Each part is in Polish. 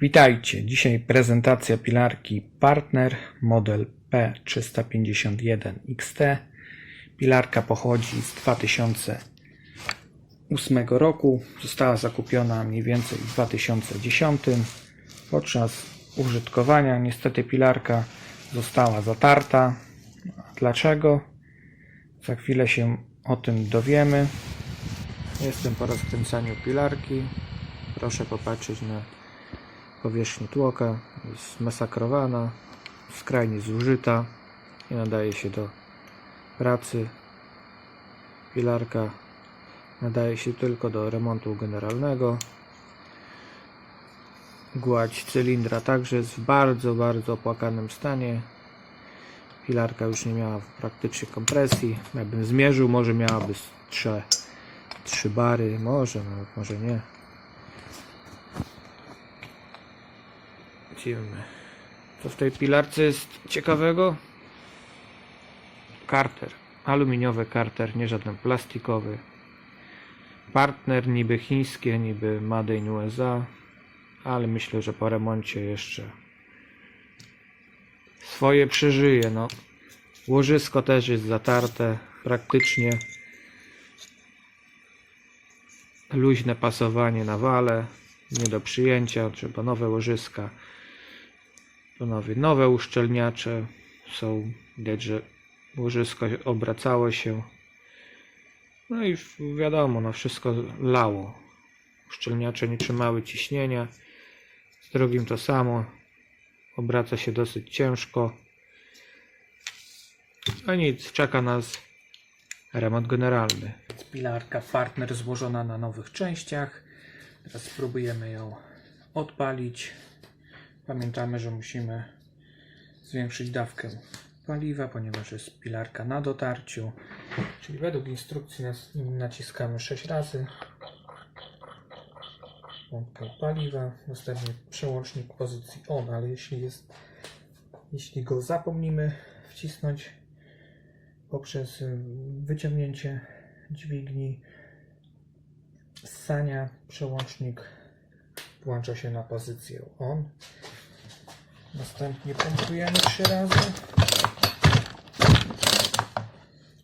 Witajcie. Dzisiaj prezentacja pilarki Partner model P351XT. Pilarka pochodzi z 2008 roku. Została zakupiona mniej więcej w 2010. Podczas użytkowania niestety pilarka została zatarta. Dlaczego? Za chwilę się o tym dowiemy. Jestem po rozkręcaniu pilarki. Proszę popatrzeć na powierzchnię tłoka. Jest masakrowana, skrajnie zużyta. Nie nadaje się do pracy. Pilarka nadaje się tylko do remontu generalnego. Gładź cylindra także jest w bardzo, bardzo opłakanym stanie. Pilarka już nie miała praktycznie kompresji. Jakbym zmierzył, może miałaby z trzy, trzy bary, może, nawet może nie. Co w tej pilarce jest ciekawego? Karter. Aluminiowy karter, nie żaden plastikowy. Partner niby chińskie, niby Made in USA, ale myślę, że po remoncie jeszcze swoje przeżyje. No. Łożysko też jest zatarte praktycznie. Luźne pasowanie na wale, nie do przyjęcia, trzeba nowe łożyska. Nowe uszczelniacze są, widać, że łożysko obracało się. No i wiadomo, no wszystko lało. Uszczelniacze nie trzymały ciśnienia. Z drugim to samo. Obraca się dosyć ciężko. No nic, czeka nas remont generalny. Pilarka partner złożona na nowych częściach. Teraz spróbujemy ją odpalić. Pamiętamy, że musimy zwiększyć dawkę paliwa, ponieważ jest pilarka na dotarciu. Czyli według instrukcji naciskamy 6 razy. Pompkę paliwa, następnie przełącznik pozycji on, ale jeśli jest, jeśli go zapomnimy wcisnąć poprzez y, wyciągnięcie dźwigni ssania, przełącznik włącza się na pozycję on. Następnie pompujemy trzy razy.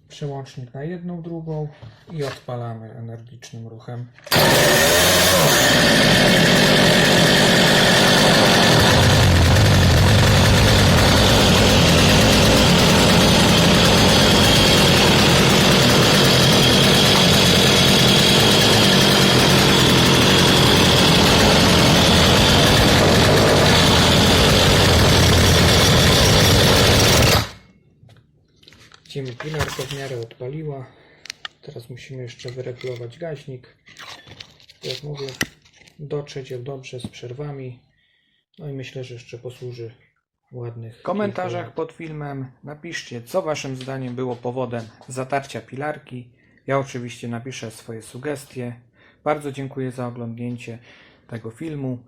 Przełącznik na jedną, drugą i odpalamy energicznym ruchem. Widzimy, pilarka w miarę odpaliła. Teraz musimy jeszcze wyregulować gaźnik. Jak mówię, dotrzeć dobrze z przerwami. No i myślę, że jeszcze posłuży ładnych. W komentarzach pod filmem napiszcie, co waszym zdaniem było powodem zatarcia pilarki. Ja oczywiście napiszę swoje sugestie. Bardzo dziękuję za oglądnięcie tego filmu.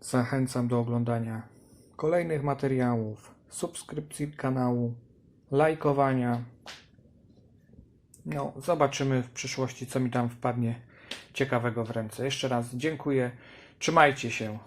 Zachęcam do oglądania kolejnych materiałów, subskrypcji kanału, lajkowania. No, zobaczymy w przyszłości, co mi tam wpadnie ciekawego w ręce. Jeszcze raz dziękuję. Trzymajcie się.